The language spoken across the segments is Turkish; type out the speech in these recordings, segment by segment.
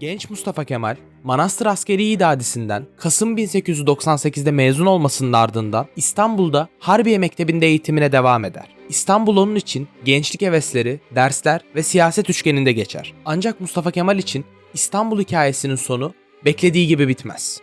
Genç Mustafa Kemal, Manastır Askeri İdadisi'nden Kasım 1898'de mezun olmasının ardından İstanbul'da Harbiye Mektebi'nde eğitimine devam eder. İstanbul onun için gençlik hevesleri, dersler ve siyaset üçgeninde geçer. Ancak Mustafa Kemal için İstanbul hikayesinin sonu beklediği gibi bitmez.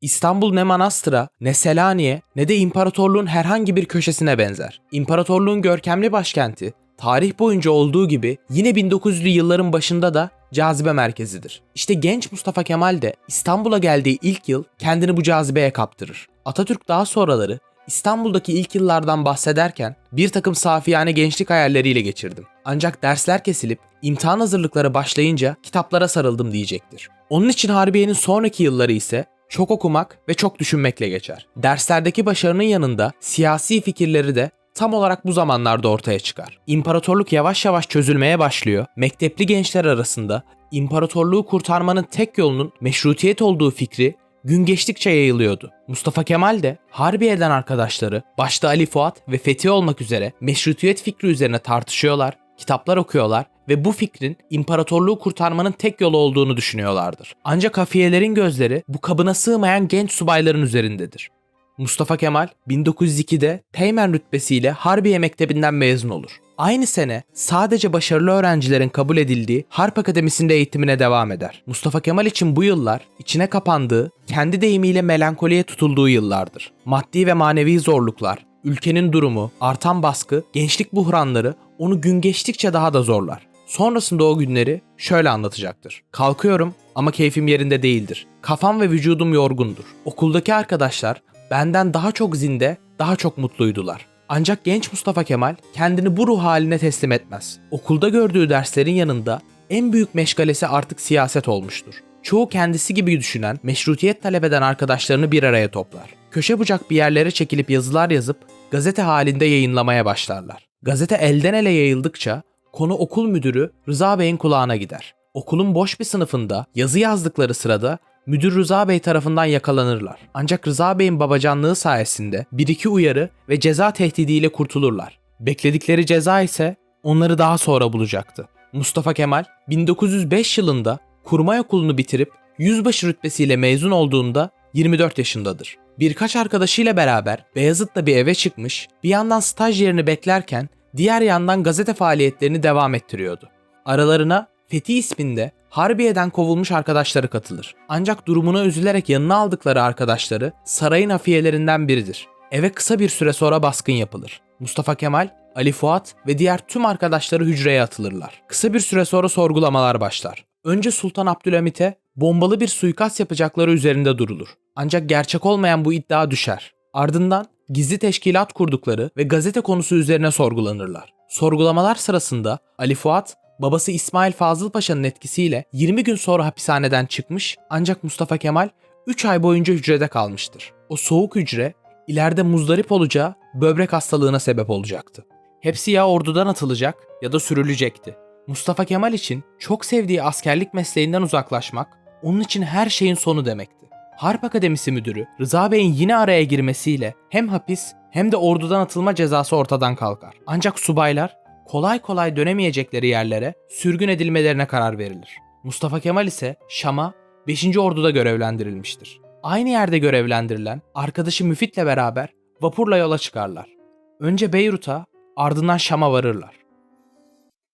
İstanbul ne manastıra, ne Selanik'e, ne de imparatorluğun herhangi bir köşesine benzer. İmparatorluğun görkemli başkenti, tarih boyunca olduğu gibi yine 1900'lü yılların başında da cazibe merkezidir. İşte genç Mustafa Kemal de İstanbul'a geldiği ilk yıl kendini bu cazibeye kaptırır. Atatürk daha sonraları İstanbul'daki ilk yıllardan bahsederken bir takım safiyane gençlik hayalleriyle geçirdim. Ancak dersler kesilip imtihan hazırlıkları başlayınca kitaplara sarıldım diyecektir. Onun için Harbiye'nin sonraki yılları ise çok okumak ve çok düşünmekle geçer. Derslerdeki başarının yanında siyasi fikirleri de tam olarak bu zamanlarda ortaya çıkar. İmparatorluk yavaş yavaş çözülmeye başlıyor. Mektepli gençler arasında imparatorluğu kurtarmanın tek yolunun meşrutiyet olduğu fikri gün geçtikçe yayılıyordu. Mustafa Kemal de Harbiye'den arkadaşları başta Ali Fuat ve Fethi olmak üzere meşrutiyet fikri üzerine tartışıyorlar, kitaplar okuyorlar ve bu fikrin imparatorluğu kurtarmanın tek yolu olduğunu düşünüyorlardır. Ancak hafiyelerin gözleri bu kabına sığmayan genç subayların üzerindedir. Mustafa Kemal 1902'de Teğmen rütbesiyle Harbiye Mektebi'nden mezun olur. Aynı sene sadece başarılı öğrencilerin kabul edildiği Harp Akademisi'nde eğitimine devam eder. Mustafa Kemal için bu yıllar içine kapandığı, kendi deyimiyle melankoliye tutulduğu yıllardır. Maddi ve manevi zorluklar, ülkenin durumu, artan baskı, gençlik buhranları onu gün geçtikçe daha da zorlar. Sonrasında o günleri şöyle anlatacaktır. Kalkıyorum ama keyfim yerinde değildir. Kafam ve vücudum yorgundur. Okuldaki arkadaşlar benden daha çok zinde, daha çok mutluydular. Ancak genç Mustafa Kemal kendini bu ruh haline teslim etmez. Okulda gördüğü derslerin yanında en büyük meşgalesi artık siyaset olmuştur. Çoğu kendisi gibi düşünen, meşrutiyet talep eden arkadaşlarını bir araya toplar. Köşe bucak bir yerlere çekilip yazılar yazıp gazete halinde yayınlamaya başlarlar. Gazete elden ele yayıldıkça konu okul müdürü Rıza Bey'in kulağına gider. Okulun boş bir sınıfında yazı yazdıkları sırada müdür Rıza Bey tarafından yakalanırlar. Ancak Rıza Bey'in babacanlığı sayesinde bir iki uyarı ve ceza tehdidiyle kurtulurlar. Bekledikleri ceza ise onları daha sonra bulacaktı. Mustafa Kemal 1905 yılında kurmay okulunu bitirip yüzbaşı rütbesiyle mezun olduğunda 24 yaşındadır. Birkaç arkadaşıyla beraber Beyazıt'ta bir eve çıkmış, bir yandan staj yerini beklerken diğer yandan gazete faaliyetlerini devam ettiriyordu. Aralarına Fethi isminde Harbiye'den kovulmuş arkadaşları katılır. Ancak durumuna üzülerek yanına aldıkları arkadaşları sarayın hafiyelerinden biridir. Eve kısa bir süre sonra baskın yapılır. Mustafa Kemal, Ali Fuat ve diğer tüm arkadaşları hücreye atılırlar. Kısa bir süre sonra sorgulamalar başlar. Önce Sultan Abdülhamit'e bombalı bir suikast yapacakları üzerinde durulur. Ancak gerçek olmayan bu iddia düşer. Ardından gizli teşkilat kurdukları ve gazete konusu üzerine sorgulanırlar. Sorgulamalar sırasında Ali Fuat babası İsmail Fazıl Paşa'nın etkisiyle 20 gün sonra hapishaneden çıkmış ancak Mustafa Kemal 3 ay boyunca hücrede kalmıştır. O soğuk hücre ileride muzdarip olacağı böbrek hastalığına sebep olacaktı. Hepsi ya ordudan atılacak ya da sürülecekti. Mustafa Kemal için çok sevdiği askerlik mesleğinden uzaklaşmak onun için her şeyin sonu demekti. Harp Akademisi Müdürü Rıza Bey'in yine araya girmesiyle hem hapis hem de ordudan atılma cezası ortadan kalkar. Ancak subaylar kolay kolay dönemeyecekleri yerlere sürgün edilmelerine karar verilir. Mustafa Kemal ise Şam'a 5. Ordu'da görevlendirilmiştir. Aynı yerde görevlendirilen arkadaşı Müfit'le beraber vapurla yola çıkarlar. Önce Beyrut'a ardından Şam'a varırlar.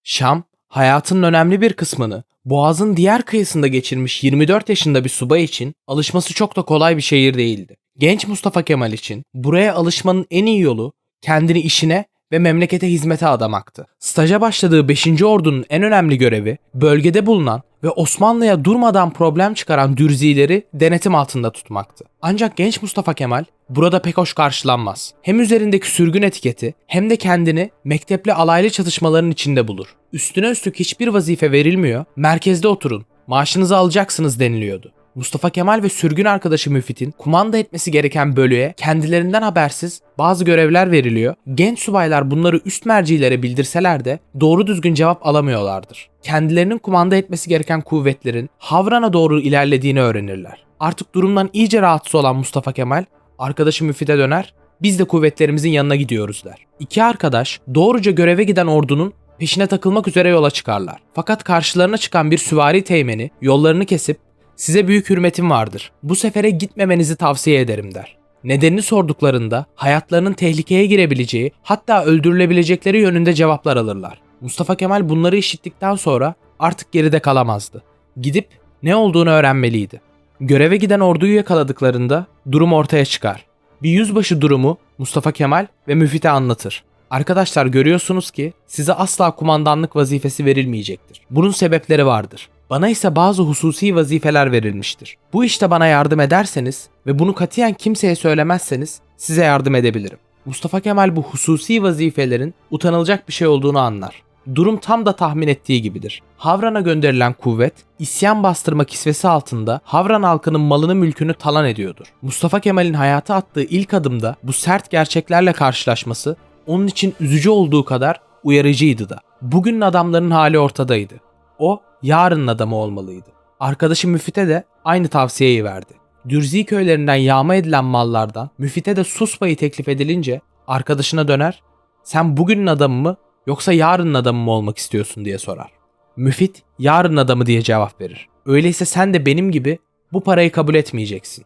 Şam, hayatının önemli bir kısmını Boğaz'ın diğer kıyısında geçirmiş 24 yaşında bir subay için alışması çok da kolay bir şehir değildi. Genç Mustafa Kemal için buraya alışmanın en iyi yolu kendini işine ve memlekete hizmete adamaktı. Staja başladığı 5. Ordu'nun en önemli görevi bölgede bulunan ve Osmanlı'ya durmadan problem çıkaran dürzileri denetim altında tutmaktı. Ancak genç Mustafa Kemal burada pek hoş karşılanmaz. Hem üzerindeki sürgün etiketi hem de kendini mekteple alaylı çatışmaların içinde bulur. Üstüne üstlük hiçbir vazife verilmiyor, merkezde oturun, maaşınızı alacaksınız deniliyordu. Mustafa Kemal ve sürgün arkadaşı Müfit'in kumanda etmesi gereken bölüğe kendilerinden habersiz bazı görevler veriliyor. Genç subaylar bunları üst mercilere bildirseler de doğru düzgün cevap alamıyorlardır. Kendilerinin kumanda etmesi gereken kuvvetlerin Havran'a doğru ilerlediğini öğrenirler. Artık durumdan iyice rahatsız olan Mustafa Kemal arkadaşı Müfit'e döner biz de kuvvetlerimizin yanına gidiyoruz der. İki arkadaş doğruca göreve giden ordunun Peşine takılmak üzere yola çıkarlar. Fakat karşılarına çıkan bir süvari teğmeni yollarını kesip size büyük hürmetim vardır. Bu sefere gitmemenizi tavsiye ederim der. Nedenini sorduklarında hayatlarının tehlikeye girebileceği hatta öldürülebilecekleri yönünde cevaplar alırlar. Mustafa Kemal bunları işittikten sonra artık geride kalamazdı. Gidip ne olduğunu öğrenmeliydi. Göreve giden orduyu yakaladıklarında durum ortaya çıkar. Bir yüzbaşı durumu Mustafa Kemal ve Müfit'e anlatır. Arkadaşlar görüyorsunuz ki size asla kumandanlık vazifesi verilmeyecektir. Bunun sebepleri vardır. Bana ise bazı hususi vazifeler verilmiştir. Bu işte bana yardım ederseniz ve bunu katiyen kimseye söylemezseniz size yardım edebilirim. Mustafa Kemal bu hususi vazifelerin utanılacak bir şey olduğunu anlar. Durum tam da tahmin ettiği gibidir. Havran'a gönderilen kuvvet, isyan bastırma kisvesi altında Havran halkının malını mülkünü talan ediyordur. Mustafa Kemal'in hayata attığı ilk adımda bu sert gerçeklerle karşılaşması onun için üzücü olduğu kadar uyarıcıydı da. Bugünün adamların hali ortadaydı. O yarının adamı olmalıydı. Arkadaşı Müfit'e de aynı tavsiyeyi verdi. Dürzi köylerinden yağma edilen mallardan Müfit'e de sus payı teklif edilince arkadaşına döner, sen bugünün adamı mı yoksa yarının adamı mı olmak istiyorsun diye sorar. Müfit yarın adamı diye cevap verir. Öyleyse sen de benim gibi bu parayı kabul etmeyeceksin.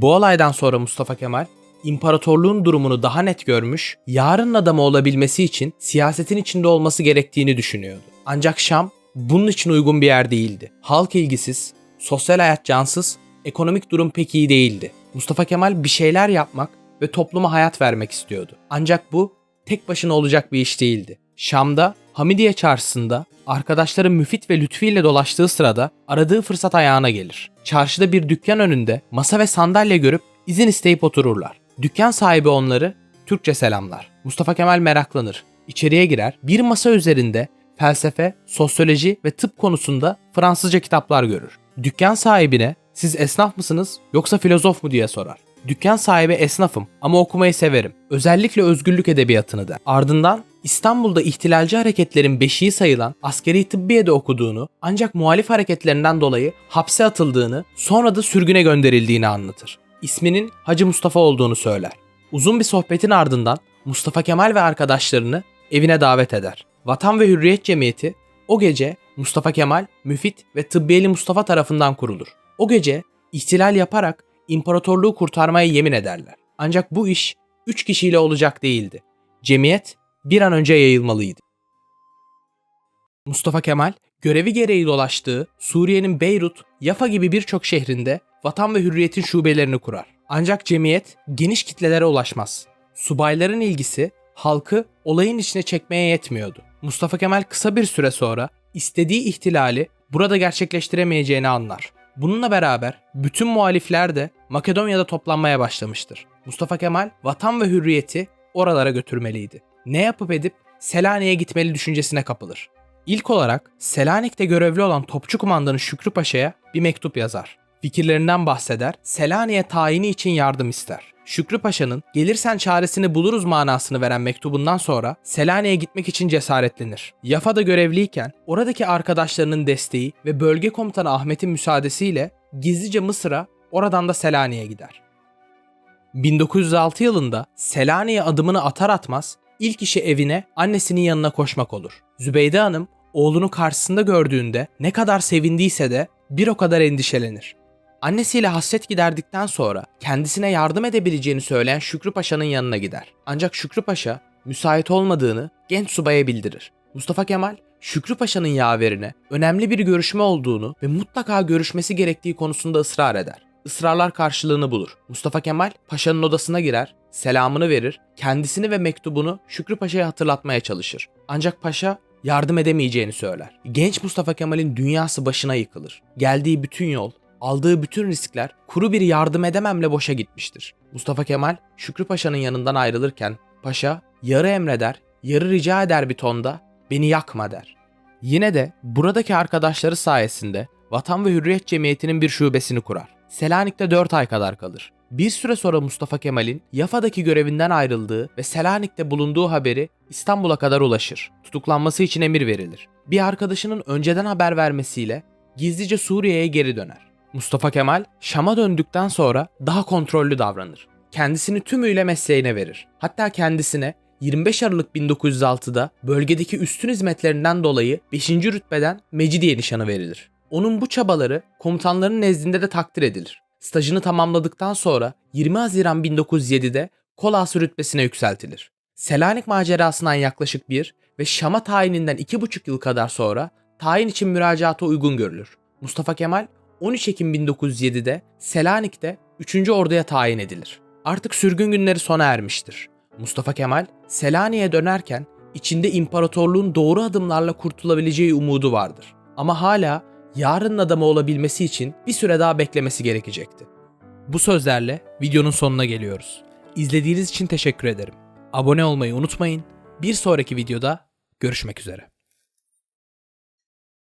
Bu olaydan sonra Mustafa Kemal imparatorluğun durumunu daha net görmüş, yarın adamı olabilmesi için siyasetin içinde olması gerektiğini düşünüyordu. Ancak Şam bunun için uygun bir yer değildi. Halk ilgisiz, sosyal hayat cansız, ekonomik durum pek iyi değildi. Mustafa Kemal bir şeyler yapmak ve topluma hayat vermek istiyordu. Ancak bu tek başına olacak bir iş değildi. Şam'da Hamidiye çarşısında arkadaşları Müfit ve Lütfi ile dolaştığı sırada aradığı fırsat ayağına gelir. Çarşıda bir dükkan önünde masa ve sandalye görüp izin isteyip otururlar. Dükkan sahibi onları Türkçe selamlar. Mustafa Kemal meraklanır. İçeriye girer. Bir masa üzerinde felsefe, sosyoloji ve tıp konusunda Fransızca kitaplar görür. Dükkan sahibine siz esnaf mısınız yoksa filozof mu diye sorar. Dükkan sahibi esnafım ama okumayı severim. Özellikle özgürlük edebiyatını da. Ardından İstanbul'da ihtilalci hareketlerin beşiği sayılan askeri tıbbiyede okuduğunu ancak muhalif hareketlerinden dolayı hapse atıldığını sonra da sürgüne gönderildiğini anlatır. İsminin Hacı Mustafa olduğunu söyler. Uzun bir sohbetin ardından Mustafa Kemal ve arkadaşlarını evine davet eder. Vatan ve Hürriyet Cemiyeti o gece Mustafa Kemal, Müfit ve Tıbbiyeli Mustafa tarafından kurulur. O gece ihtilal yaparak imparatorluğu kurtarmaya yemin ederler. Ancak bu iş 3 kişiyle olacak değildi. Cemiyet bir an önce yayılmalıydı. Mustafa Kemal görevi gereği dolaştığı Suriye'nin Beyrut, Yafa gibi birçok şehrinde Vatan ve Hürriyet'in şubelerini kurar. Ancak cemiyet geniş kitlelere ulaşmaz. Subayların ilgisi halkı olayın içine çekmeye yetmiyordu. Mustafa Kemal kısa bir süre sonra istediği ihtilali burada gerçekleştiremeyeceğini anlar. Bununla beraber bütün muhalifler de Makedonya'da toplanmaya başlamıştır. Mustafa Kemal vatan ve hürriyeti oralara götürmeliydi. Ne yapıp edip Selanik'e gitmeli düşüncesine kapılır. İlk olarak Selanik'te görevli olan topçu kumandanı Şükrü Paşa'ya bir mektup yazar. Fikirlerinden bahseder, Selanik'e tayini için yardım ister. Şükrü Paşa'nın gelirsen çaresini buluruz manasını veren mektubundan sonra Selanik'e gitmek için cesaretlenir. Yafa'da görevliyken oradaki arkadaşlarının desteği ve bölge komutanı Ahmet'in müsaadesiyle gizlice Mısır'a oradan da Selanik'e gider. 1906 yılında Selanik'e adımını atar atmaz ilk işi evine annesinin yanına koşmak olur. Zübeyde Hanım oğlunu karşısında gördüğünde ne kadar sevindiyse de bir o kadar endişelenir. Annesiyle hasret giderdikten sonra kendisine yardım edebileceğini söyleyen Şükrü Paşa'nın yanına gider. Ancak Şükrü Paşa müsait olmadığını genç subaya bildirir. Mustafa Kemal Şükrü Paşa'nın yaverine önemli bir görüşme olduğunu ve mutlaka görüşmesi gerektiği konusunda ısrar eder. Israrlar karşılığını bulur. Mustafa Kemal paşanın odasına girer, selamını verir, kendisini ve mektubunu Şükrü Paşa'ya hatırlatmaya çalışır. Ancak paşa yardım edemeyeceğini söyler. Genç Mustafa Kemal'in dünyası başına yıkılır. Geldiği bütün yol, aldığı bütün riskler kuru bir yardım edememle boşa gitmiştir. Mustafa Kemal Şükrü Paşa'nın yanından ayrılırken paşa yarı emreder, yarı rica eder bir tonda beni yakma der. Yine de buradaki arkadaşları sayesinde Vatan ve Hürriyet Cemiyeti'nin bir şubesini kurar. Selanik'te 4 ay kadar kalır. Bir süre sonra Mustafa Kemal'in Yafa'daki görevinden ayrıldığı ve Selanik'te bulunduğu haberi İstanbul'a kadar ulaşır. Tutuklanması için emir verilir. Bir arkadaşının önceden haber vermesiyle gizlice Suriye'ye geri döner. Mustafa Kemal Şam'a döndükten sonra daha kontrollü davranır. Kendisini tümüyle mesleğine verir. Hatta kendisine 25 Aralık 1906'da bölgedeki üstün hizmetlerinden dolayı 5. rütbeden Mecidiye nişanı verilir. Onun bu çabaları komutanların nezdinde de takdir edilir. Stajını tamamladıktan sonra 20 Haziran 1907'de Kolas rütbesine yükseltilir. Selanik macerasından yaklaşık bir ve Şam'a tayininden 2,5 yıl kadar sonra tayin için müracaata uygun görülür. Mustafa Kemal 13 Ekim 1907'de Selanik'te 3. Orduya tayin edilir. Artık sürgün günleri sona ermiştir. Mustafa Kemal Selanik'e dönerken içinde imparatorluğun doğru adımlarla kurtulabileceği umudu vardır. Ama hala yarının adamı olabilmesi için bir süre daha beklemesi gerekecekti. Bu sözlerle videonun sonuna geliyoruz. İzlediğiniz için teşekkür ederim. Abone olmayı unutmayın. Bir sonraki videoda görüşmek üzere.